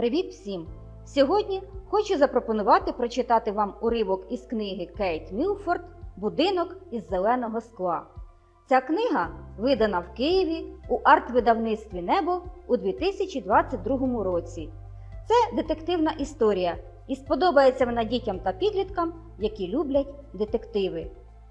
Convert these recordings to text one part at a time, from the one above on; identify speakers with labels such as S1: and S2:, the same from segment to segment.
S1: Привіт всім! Сьогодні хочу запропонувати прочитати вам уривок із книги Кейт Мілфорд Будинок із зеленого скла. Ця книга видана в Києві у арт-видавництві Небо у 2022 році. Це детективна історія, і сподобається вона дітям та підліткам, які люблять детективи.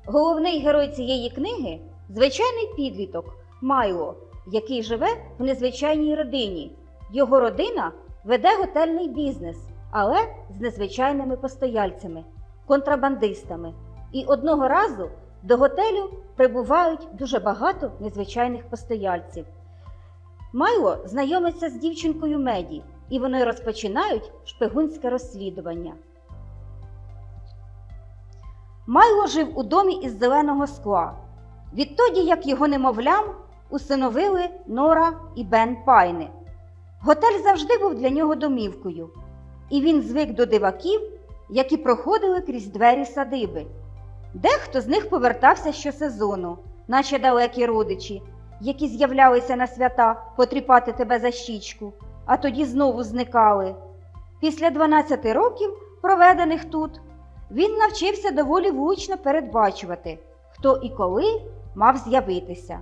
S1: Головний герой цієї книги звичайний підліток Майло, який живе в незвичайній родині. Його родина веде готельний бізнес, але з незвичайними постояльцями, контрабандистами. І одного разу до готелю прибувають дуже багато незвичайних постояльців. Майло знайомиться з дівчинкою Меді, і вони розпочинають шпигунське розслідування. Майло жив у домі із зеленого скла. Відтоді, як його немовлям усиновили Нора і Бен Пайни. Готель завжди був для нього домівкою, і він звик до диваків, які проходили крізь двері садиби. Дехто з них повертався щосезону, наче далекі родичі, які з'являлися на свята потріпати тебе за щічку, а тоді знову зникали. Після 12 років, проведених тут, він навчився доволі влучно передбачувати, хто і коли мав з'явитися.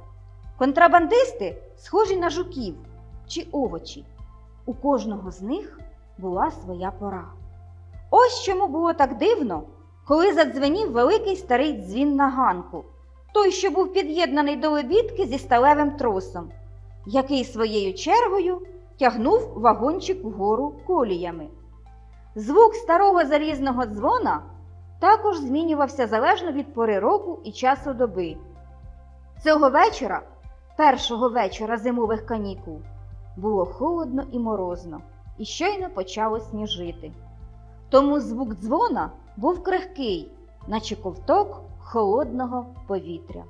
S1: Контрабандисти схожі на жуків чи овочі. У кожного з них була своя пора. Ось чому було так дивно, коли задзвенів великий старий дзвін на ганку, той, що був під'єднаний до лебідки зі сталевим тросом, який своєю чергою тягнув вагончик вгору коліями. Звук старого залізного дзвона також змінювався залежно від пори року і часу доби. Цього вечора, першого вечора зимових канікул, було холодно і морозно, і щойно почало сніжити. Тому звук дзвона був крихкий, наче ковток холодного повітря.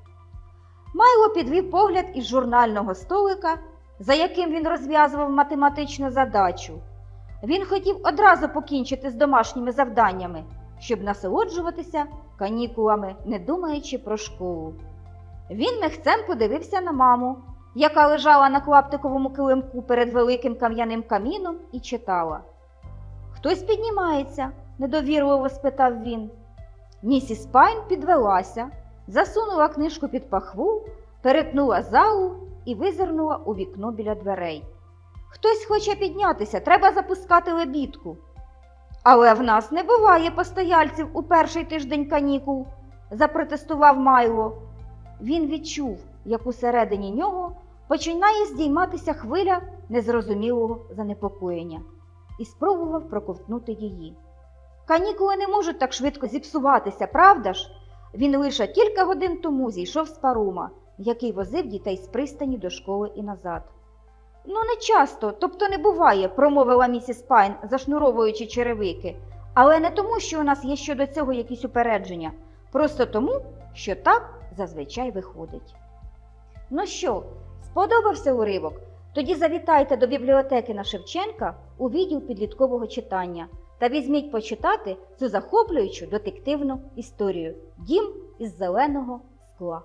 S1: Майло підвів погляд із журнального столика, за яким він розв'язував математичну задачу. Він хотів одразу покінчити з домашніми завданнями, щоб насолоджуватися канікулами, не думаючи про школу. Він мехцем подивився на маму, яка лежала на клаптиковому килимку перед великим кам'яним каміном і читала. Хтось піднімається, недовірливо спитав він. Місіс Пайн підвелася, засунула книжку під пахву, перетнула залу і визирнула у вікно біля дверей. Хтось хоче піднятися, треба запускати лебідку. Але в нас не буває постояльців у перший тиждень канікул, запротестував Майло. Він відчув, як усередині нього починає здійматися хвиля незрозумілого занепокоєння, і спробував проковтнути її. Канікули не можуть так швидко зіпсуватися, правда ж? Він лише кілька годин тому зійшов з парома, який возив дітей з пристані до школи і назад. Ну, не часто, тобто не буває, промовила місіс Пайн, зашнуровуючи черевики, але не тому, що у нас є щодо цього якісь упередження, просто тому, що так зазвичай виходить. Ну що, сподобався уривок? Тоді завітайте до бібліотеки на Шевченка у відділ підліткового читання та візьміть почитати цю захоплюючу детективну історію Дім із зеленого скла.